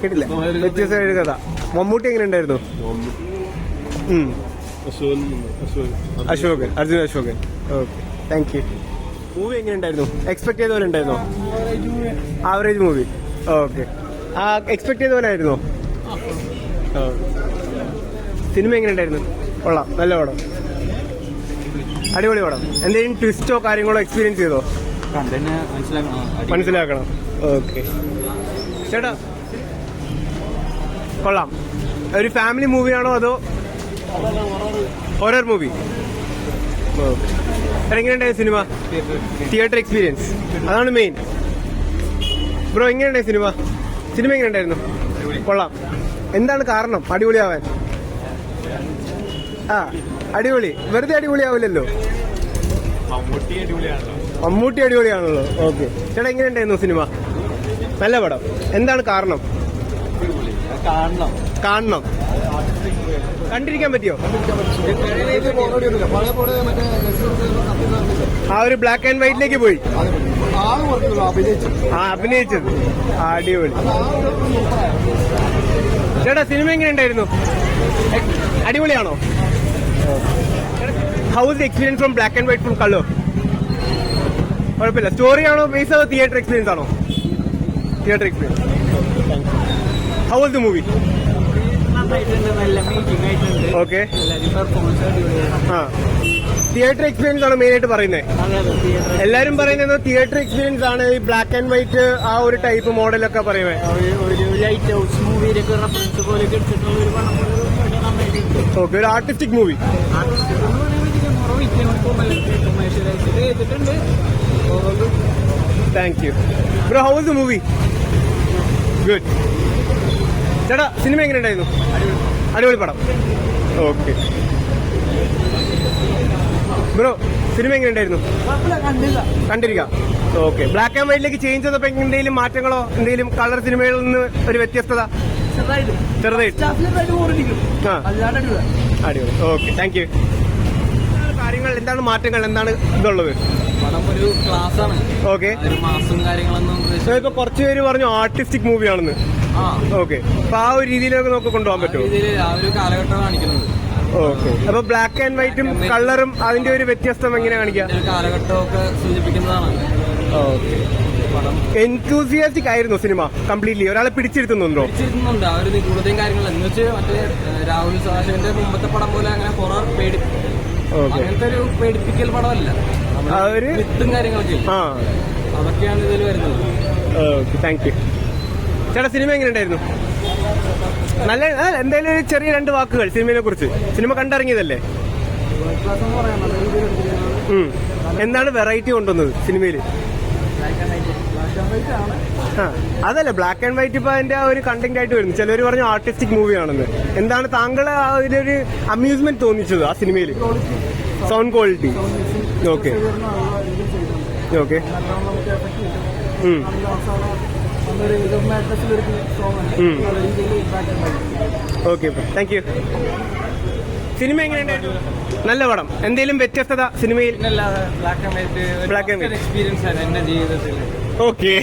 കേട്ടില്ല? വ്യത്യസ്തമായ ഒരു കഥ. മമ്മൂട്ടി എങ്ങനെ ഉണ്ടായിരുന്നു. Ashokan. Arjun Ashokan. Okay. Thank you movie എങ്ങനെ ഉണ്ടായിരുന്നു? എക്സ്പെക്ട് ചെയ്ത പോലെ ഉണ്ടായിരുന്നോ? ആവറേജ് മൂവി ഓക്കെ ആ എക്സ്പെക്ട് ചെയ്ത പോലെ ആയിരുന്നോ? സിനിമ എങ്ങനെ ഉണ്ടായിരുന്നു? കൊള്ളാം. നല്ല പടം. അടിപൊളി പടം. എന്തെങ്കിലും ട്വിസ്റ്റോ കാര്യങ്ങളോ എക്സ്പീരിയൻസ് ചെയ്തോ? മനസ്സിലാക്കണം. ഓക്കെ ചേട്ടാ കൊള്ളാം. ഒരു ഫാമിലി മൂവിയാണോ അതോ ഹൊറർ മൂവി എങ്ങനെയുണ്ടായ സിനിമ തിയേറ്റർ എക്സ്പീരിയൻസ് അതാണ് മെയിൻ ബ്രോ എങ്ങനെയുണ്ടായ സിനിമ സിനിമ എങ്ങനെയുണ്ടായിരുന്നു? കൊള്ളാം. എന്താണ് കാരണം? അടിപൊളിയാവാൻ. ആ അടിപൊളി. വെറുതെ അടിപൊളിയാവില്ലല്ലോ? മമ്മൂട്ടി അടിപൊളിയാണല്ലോ. ഓക്കെ ചേട്ടാ എങ്ങനെയുണ്ടായിരുന്നു സിനിമ നല്ല പടം. എന്താണ് കാരണം? കാണണം. കാണണം. കണ്ടിരിക്കാൻ പറ്റിയോ? ആ ഒരു ബ്ലാക്ക് ആൻഡ് വൈറ്റിലേക്ക് പോയി. അഭിനയിച്ചത്. അടിപൊളി. ചേട്ടാ സിനിമ എങ്ങനെ ഉണ്ടായിരുന്നു? അടിപൊളിയാണോ? How is experience from black and white from colour കുഴപ്പമില്ല. സ്റ്റോറി ആണോ ബേസ് അതോ തിയേറ്റർ എക്സ്പീരിയൻസ് ആണോ? Theatre experience how was the movie okay theatre experience ആണ് മെയിൻ ആയിട്ട് പറയുന്നത് എല്ലാരും പറയുന്നത് തിയേറ്റർ എക്സ്പീരിയൻസ് ആണ് ഈ ബ്ലാക്ക് ആൻഡ് വൈറ്റ് ആ ഒരു ടൈപ്പ് മോഡലൊക്കെ പറയുന്നത് ലൈറ്റ് ഹൗസ് പോലെ ഒരു ഓക്കെ ഒരു artistic movie thank you bro how is the movie good ചേട്ടാ സിനിമ എങ്ങനെ ഉണ്ടായിരുന്നു അടിപൊളി പടം. ഓക്കെ ബ്രോ സിനിമ എങ്ങനെ ഉണ്ടായിരുന്നു കണ്ടിരിക്കാം ഓക്കെ ബ്ലാക്ക് ആൻഡ് വൈറ്റിലേക്ക് ചേഞ്ച് ചെയ്തപ്പോ എന്തെങ്കിലും മാറ്റങ്ങളോ എന്തെങ്കിലും കളർ സിനിമയിൽ നിന്ന് ഒരു വ്യത്യസ്തത? ചെറുതായിട്ട്. അടിപൊളി. ഓക്കെ താങ്ക് യു കാര്യങ്ങൾ എന്താണ് മാറ്റങ്ങൾ? എന്താണ് ഇതുള്ളത്? പടം ഒരു ക്ലാസ് ആണ്. ഓക്കെ ഒരു മാസം കാര്യങ്ങളൊന്നും ഉദ്ദേശിച്ച് ഇപ്പൊ കുറച്ച് പേര് പറഞ്ഞു ആർട്ടിസ്റ്റിക് മൂവിയാണെന്ന് ഓക്കെ അപ്പൊ ആ ഒരു രീതിയിലൊക്കെ നമുക്ക് കൊണ്ടുപോകാൻ പറ്റുമോ? കാലഘട്ടം കാണിക്കുന്നത്. ഓക്കെ അപ്പൊ ബ്ലാക്ക് ആൻഡ് വൈറ്റും കളറും അതിന്റെ ഒരു വ്യത്യസ്തം എങ്ങനെ കാണിക്കാം? ഒരു കാലഘട്ടമൊക്കെ സൂചിപ്പിക്കുന്നതാണ്. ഓക്കെ പടം. എൻതൂസിയാസ്റ്റിക് ആയിരുന്നു സിനിമ കംപ്ലീറ്റ്ലി ഒരാളെ പിടിച്ചിരുത്തുന്നുണ്ടോ? പിടിച്ചിരുന്നുണ്ട് ആ ഒരു നിഗൂഢതയും കാര്യങ്ങളും എന്ന് വെച്ച് മറ്റേ രാഹുൽ സാഷിന്റെ മുമ്പത്തെ പടം പോലെ അങ്ങനെ ഹൊറർ പേടി അങ്ങനത്തെ ഒരു പേടിപ്പിക്കൽ പടമല്ല. വിത്തും കാര്യങ്ങളൊക്കെ അതൊക്കെയാണ് ഇതിൽ വരുന്നത്. താങ്ക് യു ചേട്ടാ സിനിമ എങ്ങനെ ഉണ്ടായിരുന്നു നല്ല എന്തായാലും ഒരു ചെറിയ രണ്ട് വാക്കുകൾ സിനിമയെ കുറിച്ച്. സിനിമ കണ്ടിറങ്ങിയതല്ലേ. എന്താണ് വെറൈറ്റി കൊണ്ടുവന്നത് സിനിമയിൽ അതല്ല ബ്ലാക്ക് ആൻഡ് വൈറ്റ് ഇപ്പൊ അതിന്റെ ഒരു കണ്ടന്റ് ആയിട്ട് വരുന്നു. ചിലർ പറഞ്ഞു ആർട്ടിസ്റ്റിക് മൂവിയാണെന്ന് എന്താണ് താങ്കൾ അതിലൊരു അമ്യൂസ്മെന്റ് തോന്നിച്ചത് ആ സിനിമയിൽ sound quality okay okay okay thank you cinema എങ്ങനെയുണ്ടായിരുന്നു നല്ല പടം. എന്തെങ്കിലും വ്യത്യസ്തത സിനിമയിൽ പിന്നല്ലാതെ black and white black and white experience ആണ് എന്റെ ജീവിതത്തിൽ ഓക്കെ